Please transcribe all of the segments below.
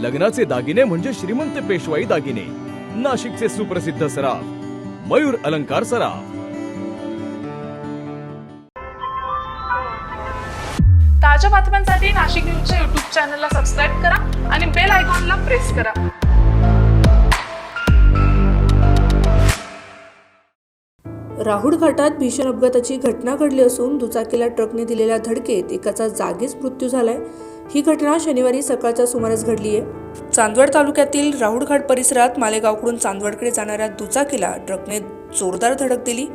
लग्नाचे दागिने म्हणजे श्रीमंत पेशवाई दागिने. नाशिकचे सुप्रसिद्ध सराफ मयूर अलंकार सराफ. ताज्या बातम्यांसाठी नाशिक न्यूजच्या युट्यूब चॅनलला सबस्क्राईब करा आणि बेल आयकॉनला प्रेस करा. राहुळ घाटात भीषण अपघाताची घटना घडली असून दुचाकीला ट्रकने दिलेल्या धडकेत एकाचा जागीच मृत्यू झालाय. ही घटना शनिवारी सकाळच्या सुमारास घडली आहे चांदवड तालुक्यातील राहुलघाट परिसरात मालेगावकडून चांदवडकडे जाणाऱ्या दुचाकीला ट्रकने जोरदार धडक दिली.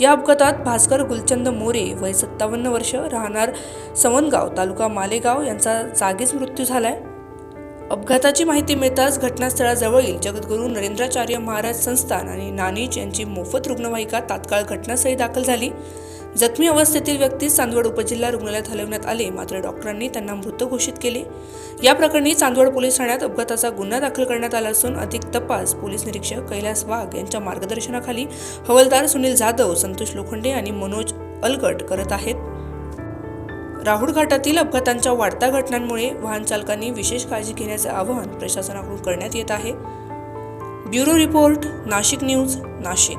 या अपघातात भास्कर गुलचंद मोरे वय सत्तावन्न वर्ष राहणार सवनगाव तालुका मालेगाव यांचा जागीच मृत्यू झालाय. अपघाताची माहिती मिळताच घटनास्थळाजवळील जगद्गुरू नरेंद्राचार्य महाराज संस्थान आणि नानीज यांची मोफत रुग्णवाहिका तात्काळ घटनास्थळी दाखल झाली. जखमी अवस्थेतील व्यक्ती चांदवड उपजिल्हा रुग्णालयात हलवण्यात आले. मात्र डॉक्टरांनी त्यांना मृत घोषित केले. या प्रकरणी चांदवड पोलीस ठाण्यात अपघाताचा गुन्हा दाखल करण्यात आला असून अधिक तपास पोलीस निरीक्षक कैलास वाघ यांच्या मार्गदर्शनाखाली हवालदार सुनील जाधव संतोष लोखंडे आणि मनोज अलगट करत आहेत. राहुल घाटातील अपघातांच्या वाढत्या घटनांमुळे वाहन चालकांनी विशेष काळजी घेण्याचे आवाहन प्रशासनाकडून करण्यात येत आहे. Bureau report Nashik news Nashik.